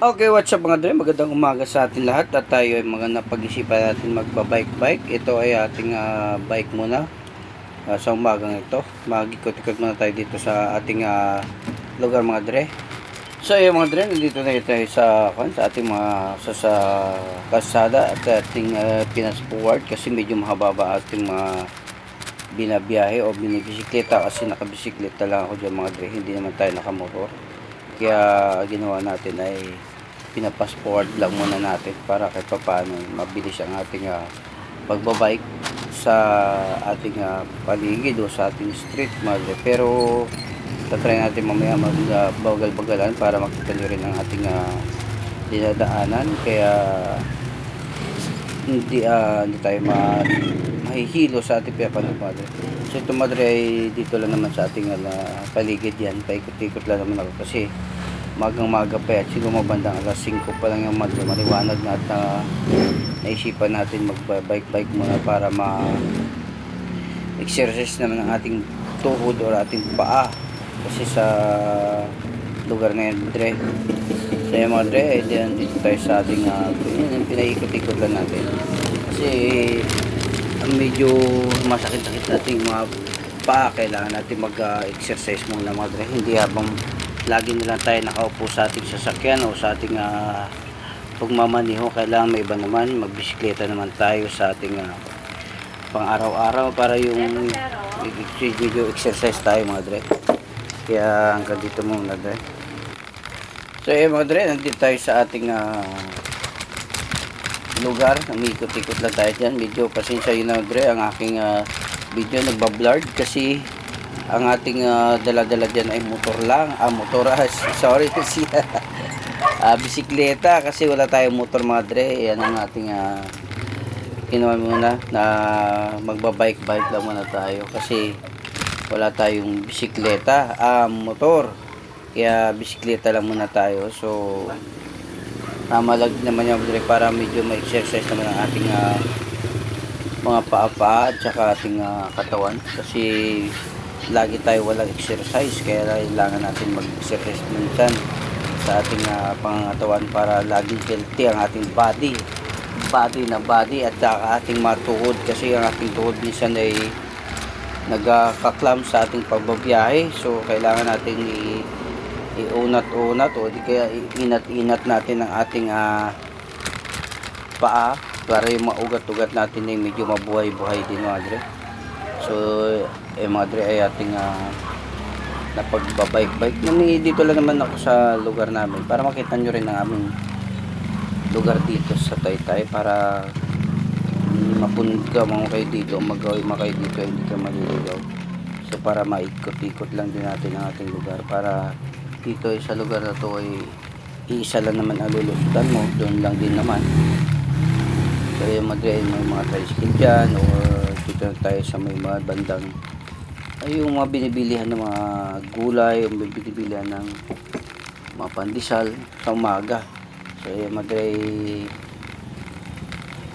Okay, what's up mga dre? Magandang umaga sa atin lahat at tayo ay mga napag-isipan natin magpa-bike-bike. Ito ay ating ah, bike muna ah, sa umagang ito. Mag-ikot-ikot muna tayo dito sa ating ah, lugar mga dre. So ayun mga dre, nandito na tayo sa, kwan, sa ating mga sa, sa kalsada at ating uh, pinasforward kasi medyo mahaba ating mga binabiyahe o binibisikleta kasi nakabisikleta lang ako dyan mga dre. Hindi naman tayo nakamotor. Kaya ginawa natin ay pinapass forward lang muna natin para kahit paano mabilis ang ating uh, pagbabike sa ating uh, paligid o sa ating street madre. Pero tatry natin mamaya mag uh, bagal-bagalan para makita nyo rin ang ating uh, dinadaanan. Kaya hindi, uh, hindi tayo ma mahihilo sa ating pinapanood madre. So ito madre ay dito lang naman sa ating uh, paligid yan. Paikot-ikot lang naman ako kasi magang maga pa at siguro mabandang alas 5 pa lang yung madre. Maliwanag na at uh, naisipan natin mag bike bike muna para ma exercise naman ang ating tuhod or ating paa. Kasi sa lugar na yan dre sa yung mga dre eh, dito tayo sa ating uh, pinaikot-ikot lang natin. Kasi ang medyo masakit-sakit nating mga paa kailangan natin mag-exercise muna mga dre. Hindi habang lagi na lang tayo nakaupo sa ating sasakyan o sa ating uh, pagmamaniho kailangan may iba naman magbisikleta naman tayo sa ating uh, pang araw-araw para yung medyo exercise tayo mga dre. Kaya hanggang dito muna dre. So eh mga dre nandito tayo sa ating uh, lugar. Umikot-ikot lang tayo dyan. Medyo pasensya yun na dre ang aking uh, video nagbablard kasi ang ating uh, dala-dala dyan ay motor lang. Ah motor. Ah, sorry kasi uh, bisikleta kasi wala tayong motor mga dre yan ang ating uh, ginawa muna na magba-bike bike lang muna tayo kasi wala tayong bisikleta. Ah motor. Kaya bisikleta lang muna tayo. So namalag naman yung dre para medyo may exercise naman ang ating uh, mga paa-paa at saka ating uh, katawan. Kasi lagi tayo walang exercise kaya kailangan natin mag-exercise minsan sa ating uh, pangangatawan para laging healthy ang ating body. Body na body at saka ating matuhod kasi ang ating tuhod minsan ay nagkaklam sa ating pagbabiyahe. So kailangan natin i- iunat-unat o di kaya inat-inat natin ang ating uh, paa para yung maugat-ugat natin ay medyo mabuhay-buhay din madre so eh madre ay ating uh, napagbabike-bike. Nami dito lang naman ako sa lugar namin para makita nyo rin ang aming lugar dito sa Taytay para mapunod ka mga kayo dito magawin mga kayo dito hindi ka maliligaw. So para maikot-ikot lang din natin ang ating lugar para dito ay sa lugar na to ay iisa lang naman ang mo doon lang din naman. Kaya madre may mga tricycle dyan or dito na tayo sa may mga bandang ay yung mga binibilihan ng mga gulay yung binibilihan ng mga pandesal sa umaga. So yung madre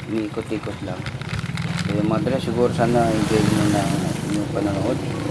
umiikot-ikot lang. So yung madre siguro sana enjoy nyo na inyong panonood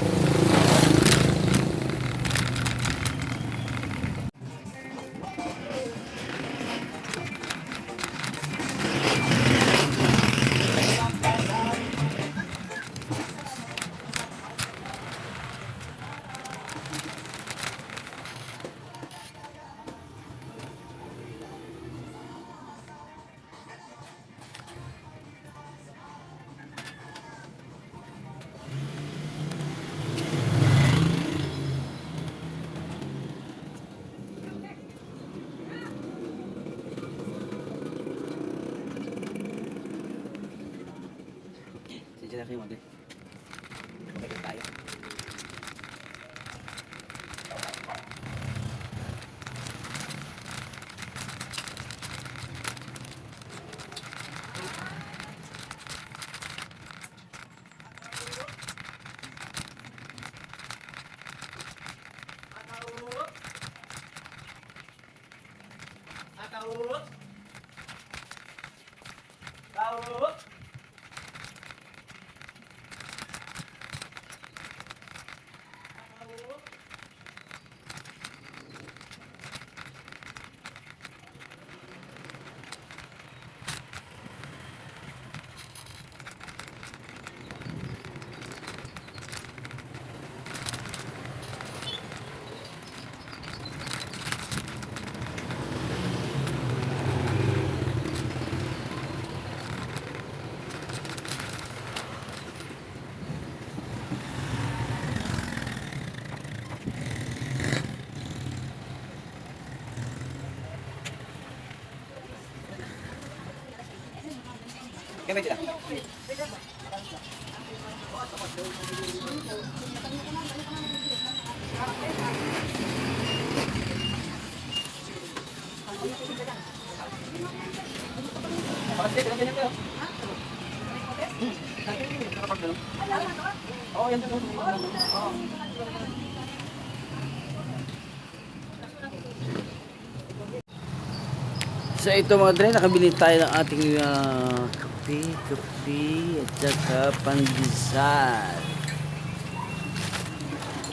Diyan na kayo mag Kaya sila. So ito mga dre, nakabili tayo ng ating ah, kape, kape at saka pandesal.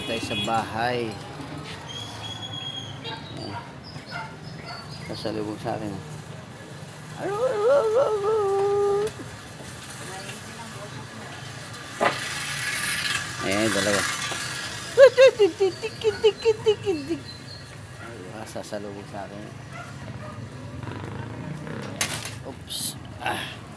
Tayo sa bahay. Kasalubong sa akin. Aro. Ayan, dalawa. Ay, sasalubong sa akin. Oops. Ah.